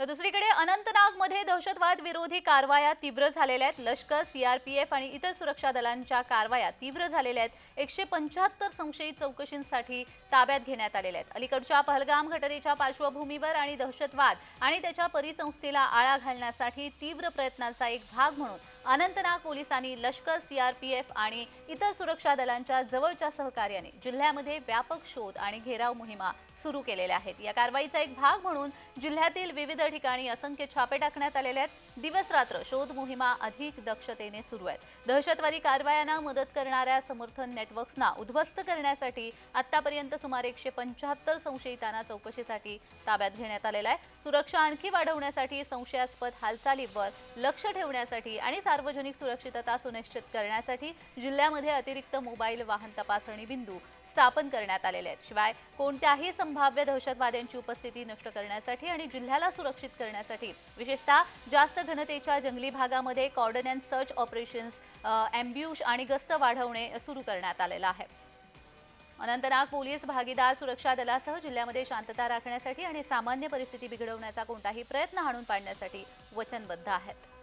तर दुसरीकडे अनंतनागमध्ये दहशतवाद विरोधी कारवाया तीव्र झालेल्या आहेत. लष्कर सीआरपीएफ आणि इतर सुरक्षा दलांच्या कारवाया तीव्र झालेल्या आहेत. एकशे पंच्याहत्तर संशयित चौकशींसाठी ताब्यात घेण्यात आलेल्या आहेत. अलीकडच्या पहलगाम घटनेच्या पार्श्वभूमीवर आणि दहशतवाद आणि त्याच्या परिसंस्थेला आळा घालण्यासाठी तीव्र प्रयत्नांचा एक भाग म्हणून अनंतनाग पोलिसांनी लष्कर सीआरपीएफ आणि इतर सुरक्षा दलांच्या जवळच्या सहकार्याने जिल्ह्यामध्ये व्यापक शोध आणि घेराव मोहिमा सुरू केलेल्या आहेत. या कारवाईचा एक भाग म्हणून जिल्ह्यातील विविध ठिकाणी असंख्य छापे टाकण्यात आलेले आहेत. दिवसरात्र शोध मोहिमा अधिक दक्षतेने सुरू आहेत. दहशतवादी कारवायांना मदत करणाऱ्या समर्थन नेटवर्क्सना उद्ध्वस्त करण्यासाठी आतापर्यंत सुमारे एकशे पंच्याहत्तर संशयितांना चौकशीसाठी ताब्यात घेण्यात आलेला आहे. सुरक्षा आणखी वाढवण्यासाठी संशयास्पद हालचालीवर लक्ष ठेवण्यासाठी आणि सार्वजनिक सुरक्षितता सुनिश्चित करण्यासाठी जिल्ह्यामध्ये अतिरिक्त मोबाईल वाहन तपासणी बिंदू स्थापन करण्यात आलेले आहेत. शिवाय कोणत्याही संभाव्य दहशतवाद्यांची उपस्थिती नष्ट करण्यासाठी आणि जिल्ह्याला सुरक्षित करण्यासाठी विशेषतः जास्त घनतेच्या जंगली भागामध्ये cordon and search operations ambush आणि गस्त वाढवणे सुरू करण्यात आलेलं आहे. अनंतनाग पोलीस भागीदार सुरक्षा दलासह जिल्ह्यामध्ये शांतता राखण्यासाठी आणि सामान्य परिस्थिती बिघडवण्याचा कोणताही प्रयत्न हाणून पाडण्यासाठी वचनबद्ध आहेत.